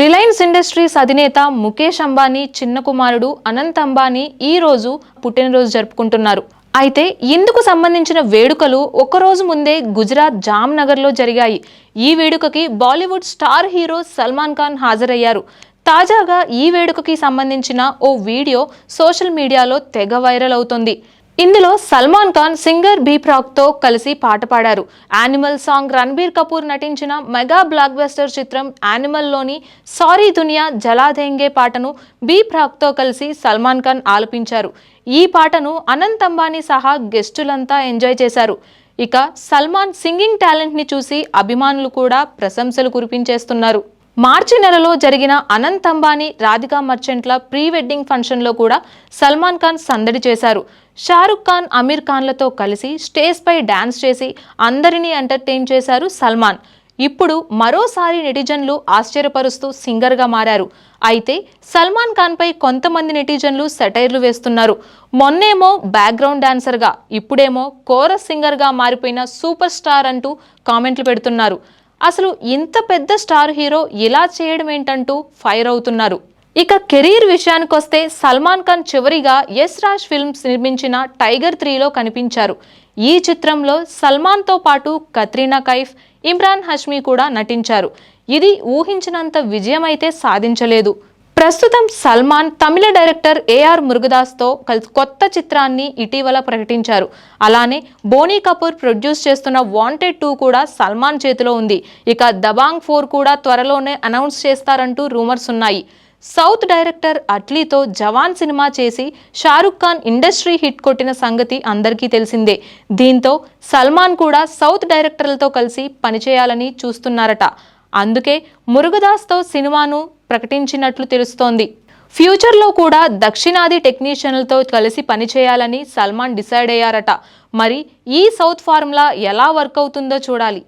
Reliance industries అధినేత ముఖేష్ అంబానీ చిన్న కుమారుడు అనంత్ అంబానీ ఈ రోజు పుట్టినరోజు జరుపుకుంటున్నారు. అయితే ఇందుకు సంబంధించిన వేడుకలు ఒకరోజు ముందే గుజరాత్ జామ్నగర్లో జరిగాయి. ఈ వేడుకకి Bollywood star hero Salman Khan హాజరయ్యారు. తాజాగా ఈ వేడుకకి సంబంధించిన ఓ వీడియో సోషల్ మీడియాలో తెగ వైరల్ అవుతోంది. ఇందులో సల్మాన్ ఖాన్ సింగర్ బీ ప్రాక్తో కలిసి పాట పాడారు. యానిమల్ సాంగ్ రణబీర్ కపూర్ నటించిన మెగా బ్లాక్ బస్టర్ చిత్రం యానిమల్లోని సారీ దునియా జలాదేంగే పాటను బీ ప్రాక్తో కలిసి సల్మాన్ ఖాన్ ఆలపించారు. ఈ పాటను అనంత్ అంబానీ సహా గెస్టులంతా ఎంజాయ్ చేశారు. ఇక సల్మాన్ సింగింగ్ టాలెంట్ని చూసి అభిమానులు కూడా ప్రశంసలు కురిపించేస్తున్నారు. మార్చి నెలలో జరిగిన అనంత్ అంబానీ రాధికా మర్చెంట్ల ప్రీ వెడ్డింగ్ ఫంక్షన్లో కూడా సల్మాన్ ఖాన్ సందడి చేశారు. షారుఖ్ ఖాన్ అమీర్ ఖాన్లతో కలిసి స్టేజ్పై డ్యాన్స్ చేసి అందరినీ ఎంటర్టైన్ చేశారు సల్మాన్. ఇప్పుడు మరోసారి నెటిజన్లు ఆశ్చర్యపరుస్తూ సింగర్గా మారారు. అయితే సల్మాన్ ఖాన్పై కొంతమంది నెటిజన్లు సెటైర్లు వేస్తున్నారు. మొన్నేమో బ్యాక్గ్రౌండ్ డాన్సర్గా ఇప్పుడేమో కోరస్ సింగర్గా మారిపోయిన సూపర్ స్టార్ అంటూ కామెంట్లు పెడుతున్నారు. అసలు ఇంత పెద్ద స్టార్ హీరో ఇలా చేయడం ఏంటంటూ ఫైర్ అవుతున్నారు. ఇక కెరీర్ విషయానికొస్తే సల్మాన్ ఖాన్ చివరిగా యస్ రాజ్ ఫిల్మ్స్ నిర్మించిన టైగర్ త్రీలో కనిపించారు. ఈ చిత్రంలో సల్మాన్తో పాటు కత్రీనా కైఫ్ ఇమ్రాన్ హష్మీ కూడా నటించారు. ఇది ఊహించినంత విజయం అయితే సాధించలేదు. ప్రస్తుతం సల్మాన్ తమిళ డైరెక్టర్ ఏఆర్ మురుగదాస్తో కలిసి కొత్త చిత్రాన్ని ఇటీవల ప్రకటించారు. అలానే బోనీ కపూర్ ప్రొడ్యూస్ చేస్తున్న వాంటెడ్ టూ కూడా సల్మాన్ చేతిలో ఉంది. ఇక దబాంగ్ ఫోర్ కూడా త్వరలోనే అనౌన్స్ చేస్తారంటూ రూమర్స్ ఉన్నాయి. సౌత్ డైరెక్టర్ అట్లీతో జవాన్ సినిమా చేసి షారుఖ్ ఖాన్ ఇండస్ట్రీ హిట్ కొట్టిన సంగతి అందరికీ తెలిసిందే. దీంతో సల్మాన్ కూడా సౌత్ డైరెక్టర్లతో కలిసి పనిచేయాలని చూస్తున్నారట. అందుకే మురుగదాస్తో సినిమాను ప్రకటించినట్లు తెలుస్తోంది. ఫ్యూచర్లో కూడా దక్షిణాది టెక్నీషియన్లతో కలిసి పనిచేయాలని సల్మాన్ డిసైడ్ అయ్యారట. మరి ఈ సౌత్ ఫార్ములా ఎలా వర్క్ అవుతుందో చూడాలి.